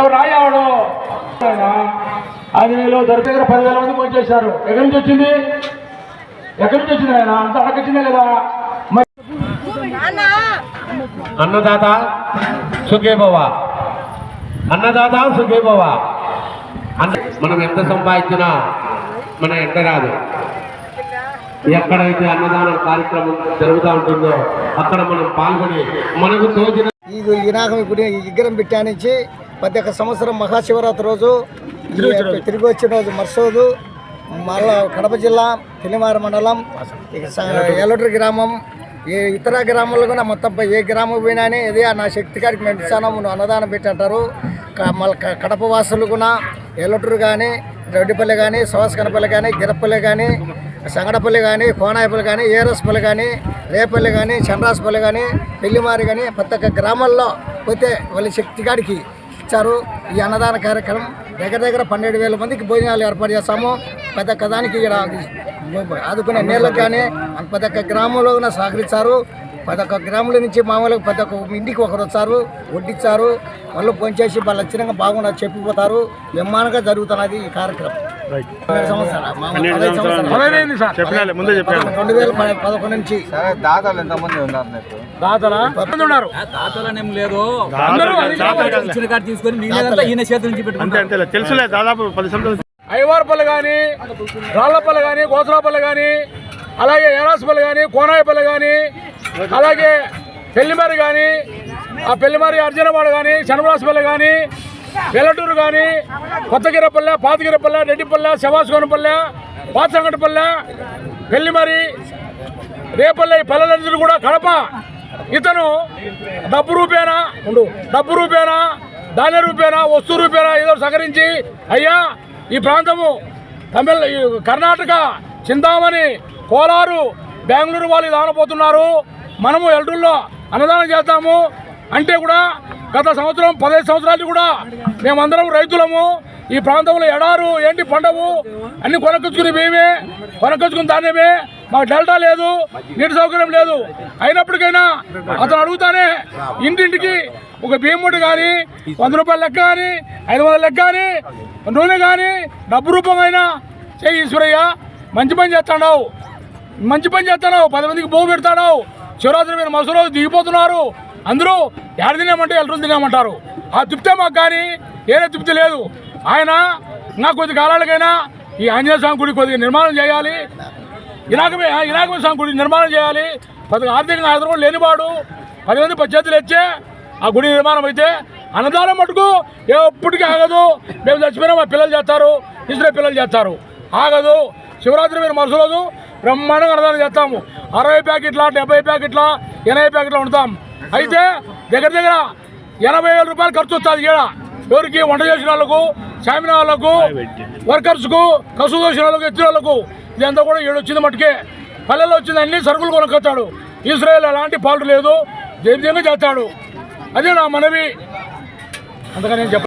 ఎవరు రాయవాడు ఐదు వేలు దొరికి దగ్గర పదివేల మంది ఫోన్ చేశారు. ఎక్కడి నుంచి వచ్చింది? ఎక్కడి నుంచి వచ్చింది ఆయన అంత అడగచ్చిందే కదా. అన్నదాత సుఖేభవ అన్నదాత సుఖేభవ అన్న మనం ఎంత సంపాదించినా మన ఎంత రాదు ఎక్కడైతే అన్నదానం కార్యక్రమం జరుగుతూ ఉంటుందో అక్కడ మనం పాల్గొని మనకు తోచిన ఈ వినాయకుని గుడి విగ్రహం పెట్టానించి ప్రతి ఒక్క సంవత్సరం మహాశివరాత్రి రోజు తిరిగి వచ్చిన రోజు మరుసోదు మళ్ళా కడప జిల్లా తెలిమార మండలం ఏలూరు గ్రామం. ఏ ఇతర గ్రామాల్లో కూడా మొత్తం ఏ గ్రామం పోయినానే ఇదే నా శక్తి కాడికి మేము ఇస్తాను నువ్వు అన్నదానం పెట్టి అంటారు క- మళ్ళీ కడప వాసులు కూడా ఏలూరు కానీ రెడ్డిపల్లి కానీ సవాసకనపల్లి కానీ గిరపల్లి కానీ సంగడపల్లి కానీ కోనాయపల్లి కానీ ఏరస్పల్లి కానీ రేపల్లి కానీ చంద్రాసపల్లి కానీ పెళ్ళిమారి కానీ ప్రతి ఒక్క గ్రామాల్లో పోతే వాళ్ళ శక్తి కాడికి ఇచ్చారు ఈ అన్నదాన కార్యక్రమం దగ్గర దగ్గర పన్నెండు వేల మందికి భోజనాలు ఏర్పాటు చేస్తాము. పెద్ద కథానికి ఇక్కడ ఆదుకునే నీళ్ళకి కానీ ప్రతి ఒక్క గ్రామంలో కూడా సహకరించారు. ప్రతి ఒక్క గ్రాముల నుంచి మామూలుగా ప్రతి ఒక్క ఇంటికి ఒకరు వచ్చారు వడ్డిచ్చారు. వాళ్ళు పనిచేసి వాళ్ళు వచ్చినాక బాగున్నారు చెప్పిపోతారు. విమానంగా జరుగుతున్నది ఈ కార్యక్రమం. చెప్పినాలే ముందే చెప్పాను రెండు వేల పదకొండు నుంచి. దాతలా ఎంతమంది ఉన్నారు దాతలనేం లేదు. అందరూ అది ఇచ్చిన కాడ తీసుకొని మిగిలినంతా ఈయన చేతుల నుంచి అంతే పెట్టుకుంటాం. అంతే తెలుసులే దాదాపు పది సంవత్సరాలు ఐవారపల్లి కానీ రాళ్ళపల్లి కానీ గోసరాపల్లి కానీ అలాగే ఏరాసపల్లి కానీ కోనాయపల్లి కానీ అలాగే పెళ్ళిమారి కానీ ఆ పెళ్ళిమారి అర్జునవాడ కానీ శనమరాసపల్లి కానీ వెల్లటూరు కానీ కొత్తగిరపల్లె పాతగిరపల్లె రెడ్డిపల్లె శవాసుగోనపల్లె పాతసంగటిపల్లె పెళ్ళిమరి రేపల్లె ఈ పల్లెలందరూ కూడా కడప. ఇతను డబ్బు రూపేనా? ఉండు. డబ్బు రూపేనా? ధాన్య రూపేనా? వస్తు రూపేనా? ఏదో సహకరించి అయ్యా ఈ ప్రాంతము తమిళ కర్ణాటక చింతామణి కోలారు బెంగళూరు వాళ్ళు దానపోతున్నారు మనము ఎల్డూల్లో అన్నదానం చేస్తాము అంటే కూడా గత సంవత్సరం పదహైదు సంవత్సరాలు కూడా మేమందరం రైతులము ఈ ప్రాంతంలో ఎడారు ఏంటి పండవు అన్ని కొనకొచ్చుకుని మేమే కొనకొచ్చుకుని ధాన్యమే. మాకు డెల్టా లేదు నీటి సౌకర్యం లేదు. అయినప్పటికైనా అతను అడుగుతానే ఇంటింటికి ఒక బియ్యం కానీ వంద రూపాయల లెక్క కానీ ఐదు వందల లెక్క కానీ నూనె కానీ డబ్బు రూపమైనా చేయి ఈశ్వరయ్య మంచి పని చేస్తాడావు. మంచి పని చేస్తాడావు. పది మందికి బోగు పెడతాడావు. శివరాత్రి మీద మసలు దిగిపోతున్నారు. అందరూ ఎడ తినేమంటే ఎల్లరు తినేమంటారు. ఆ తృప్తే మాకు కానీ ఏదో తృప్తి లేదు. ఆయన నా కొద్ది కాలాలకైనా ఈ ఆంజనేయ స్వామి గుడి కొద్దిగా నిర్మాణం చేయాలి. ఇనాకమే ఇనాకమే స్వామి గుడి నిర్మాణం చేయాలి. కొద్దిగా ఆర్థికంగా ఆధారం లేనివాడు పది మంది పచ్చేతులు ఇచ్చే ఆ గుడి నిర్మాణం అయితే అన్నదానం మటుకు ఎప్పటికీ ఆగదు. మేము చచ్చిపోయినా మా పిల్లలు చేస్తారు. ఇసులే పిల్లలు చేస్తారు. ఆగదు. శివరాత్రి మీరు మరుసటి రోజు బ్రహ్మాండంగా అన్నదానం చేస్తాము. అరవై ప్యాకెట్ల డెబ్బై ప్యాకెట్ల ఎనభై ప్యాకెట్ల వండుతాం. అయితే దగ్గర దగ్గర ఎనభై వేల రూపాయలు ఖర్చు వస్తుంది ఈడ. ఎవరికి వంట చేసిన వాళ్ళకు సామిన వాళ్ళకు వర్కర్స్కు కసు చేసిన వాళ్ళకు ఎత్తిన వాళ్ళకు ఇదంతా కూడా ఏడు వచ్చింది మట్టుకే. పల్లెల్లో వచ్చింది అన్ని సరుకులు కొనుక్కొచ్చాడు ఇస్రాయేల్ అలాంటి పాల్ట్ లేదు. ధైర్యంగా చేస్తాడు. అదే నా మనవి. అందుకని నేను చెప్ప